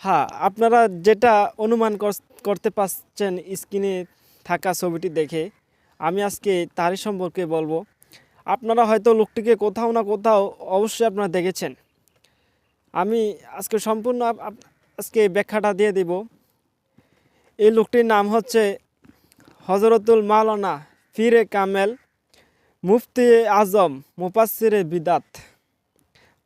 হ্যাঁ আপনারা যেটা অনুমান কর- করতে পারছেন স্ক্রিনে থাকা ছবিটি দেখে, আমি আজকে তারই সম্পর্কে বলব। আপনারা হয়তো লোকটিকে কোথাও না কোথাও অবশ্যই আপনারা দেখেছেন। আমি আজকে সম্পূর্ণ আজকে ব্যাখ্যাটা দিয়ে দিব। এই লোকটির নাম হচ্ছে হজরতুল মাওলানা ফিরে কামেল মুফতি আজম মুপাসিরে বিদাত।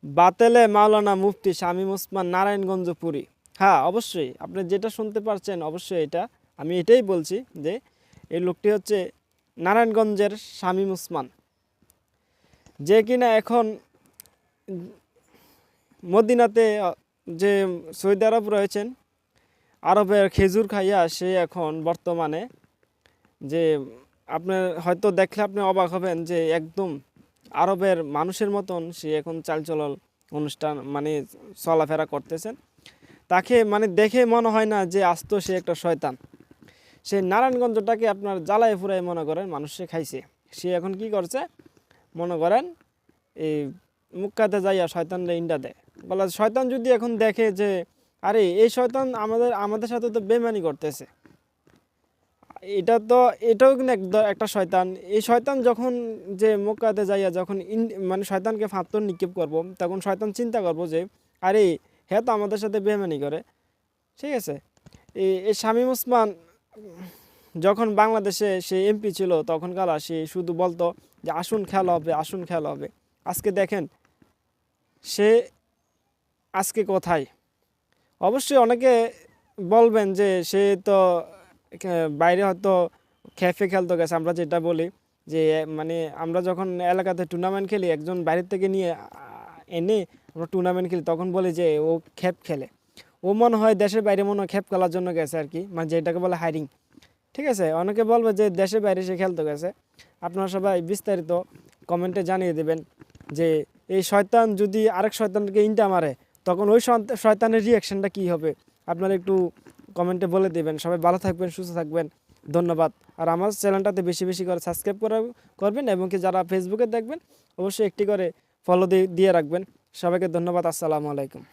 বাতেলে মাওলানা মুফতি শামীম ওসমান নারায়ণগঞ্জ পুরী। হ্যাঁ অবশ্যই। আপনি যেটা শুনতে পারছেন, অবশ্যই এটা। আমি এটাই বলছি যে, এই লোকটি হচ্ছে নারায়ণগঞ্জের শামীম ওসমান যে কিনা এখন মদিনাতে যে সৌদি আরব রয়েছেন, আরবের খেজুর খাইয়া সে এখন বর্তমানে যে আপনার হয়তো দেখলে আপনি অবাক হবেন যে একদম আরবের মানুষের মতন সে এখন চালচলল অনুষ্ঠান মানে চলাফেরা করতেছেন। তাকে মানে দেখে মনে হয় না যে আস্ত সে একটা শয়তান। সে নারায়ণগঞ্জটাকে আপনার জ্বালায় ফুরায় মনে করেন, মানুষ সে খাইছে। সে এখন কি করছে? মনে করেন, এই মুক্কাতে যাইয়া শয়তানরা ইন্ডা দেয়। বলা, শয়তান যদি এখন দেখে যে, আরে, এই শয়তান আমাদের আমাদের সাথে তো বেমানি করতেছে। এটা তো, এটাও কিন্তু একটা শয়তান। এই শয়তান যখন যে মক্কাতে যাইয়া যখন মানে শয়তানকে ফাঁত্তর নিক্ষেপ করব, তখন শয়তান চিন্তা করব যে, আরে হ্যাঁ তো আমাদের সাথে বেমানি করে। ঠিক আছে? এই শামীম ওসমান, যখন বাংলাদেশে সে এমপি ছিল, তখন সে শুধু বলতো যে, আসুন, খেলা হবে, আসুন, খেলা হবে। আজকে দেখেন, সে আজকে কোথায়? অবশ্যই অনেকে বলবেন যে, সে তো বাইরে হয়তো খেফে খেলতে গেছে। আমরা যেটা বলি যে মানে আমরা যখন এলাকাতে টুর্নামেন্ট খেলি, একজন বাইরের থেকে নিয়ে এনে আমরা টুর্নামেন্ট খেলি, তখন বলি যে ও খেপ খেলে। ও মনে হয় দেশের বাইরে মনে হয় খেপ খেলার জন্য গেছে আর কি মানে যেটাকে বলে হাইরিং ঠিক আছে? অনেকে বলবে যে দেশের বাইরে সে খেলতে গেছে। আপনারা সবাই বিস্তারিত কমেন্টে জানিয়ে দেবেন যে এই শয়তান যদি আরেক শয়তানকে ইনটা মারে, তখন ওই শয়তানের রিয়াকশনটা কী হবে? আপনারা একটু কমেন্টে বলে দেবেন। সবাই ভালো থাকবেন, সুস্থ থাকবেন। ধন্যবাদ। আর আমার চ্যানেলটাতে বেশি বেশি করে সাবস্ক্রাইব করা, করবেন এবং কি যারা ফেসবুকে দেখবেন, অবশ্যই একটি করে ফলো দিয়ে রাখবেন। সবাইকে ধন্যবাদ আসসালামু আলাইকুম।